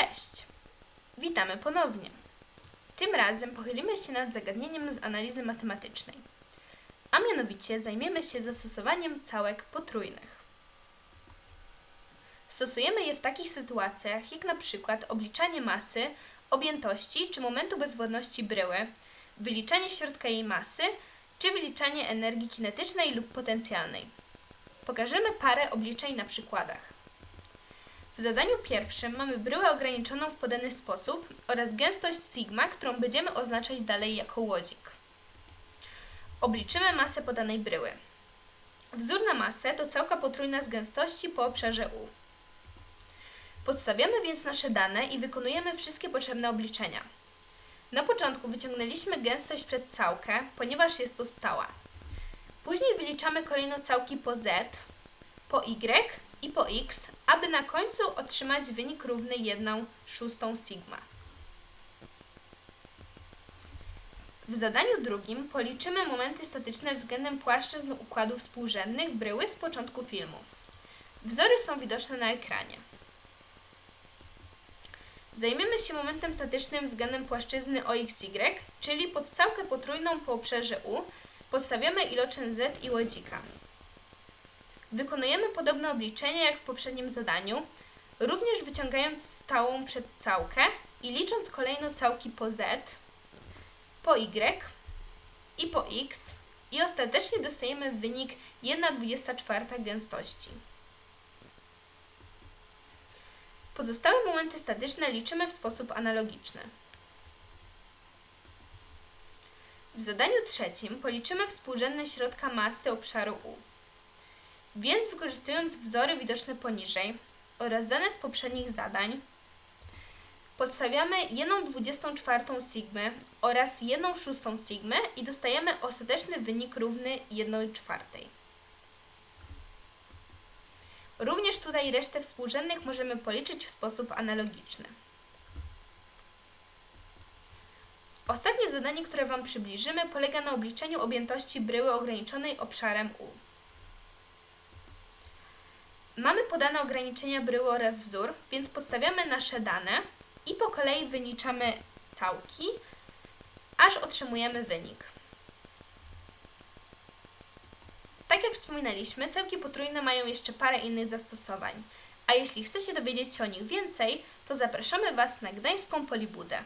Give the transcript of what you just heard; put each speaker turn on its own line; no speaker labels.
Cześć! Witamy ponownie. Tym razem pochylimy się nad zagadnieniem z analizy matematycznej, a mianowicie zajmiemy się zastosowaniem całek potrójnych. Stosujemy je w takich sytuacjach, jak na przykład obliczanie masy, objętości czy momentu bezwładności bryły, wyliczanie środka jej masy, czy wyliczanie energii kinetycznej lub potencjalnej. Pokażemy parę obliczeń na przykładach. W zadaniu pierwszym mamy bryłę ograniczoną w podany sposób oraz gęstość sigma, którą będziemy oznaczać dalej jako łodzik. Obliczymy masę podanej bryły. Wzór na masę to całka potrójna z gęstości po obszarze U. Podstawiamy więc nasze dane i wykonujemy wszystkie potrzebne obliczenia. Na początku wyciągnęliśmy gęstość przed całkę, ponieważ jest to stała. Później wyliczamy kolejno całki po z, po y i po x, aby na końcu otrzymać wynik równy 1 szóstą sigma. W zadaniu drugim policzymy momenty statyczne względem płaszczyzn układów współrzędnych bryły z początku filmu. Wzory są widoczne na ekranie. Zajmiemy się momentem statycznym względem płaszczyzny OXY, czyli pod całkę potrójną po obszarze U podstawiamy iloczyn Z i łodzika. Wykonujemy podobne obliczenie jak w poprzednim zadaniu, również wyciągając stałą przed całkę i licząc kolejno całki po z, po y i po x i ostatecznie dostajemy wynik 1,24 gęstości. Pozostałe momenty statyczne liczymy w sposób analogiczny. W zadaniu trzecim policzymy współrzędne środka masy obszaru U. Więc wykorzystując wzory widoczne poniżej oraz dane z poprzednich zadań, podstawiamy 1,24 sigmy oraz 1 szóstą sigmy i dostajemy ostateczny wynik równy 1 czwartej. Również tutaj resztę współrzędnych możemy policzyć w sposób analogiczny. Ostatnie zadanie, które Wam przybliżymy, polega na obliczeniu objętości bryły ograniczonej obszarem U. Mamy podane ograniczenia bryły oraz wzór, więc podstawiamy nasze dane i po kolei wyliczamy całki, aż otrzymujemy wynik. Tak jak wspominaliśmy, całki potrójne mają jeszcze parę innych zastosowań. A jeśli chcecie dowiedzieć się o nich więcej, to zapraszamy Was na Gdańską Polibudę.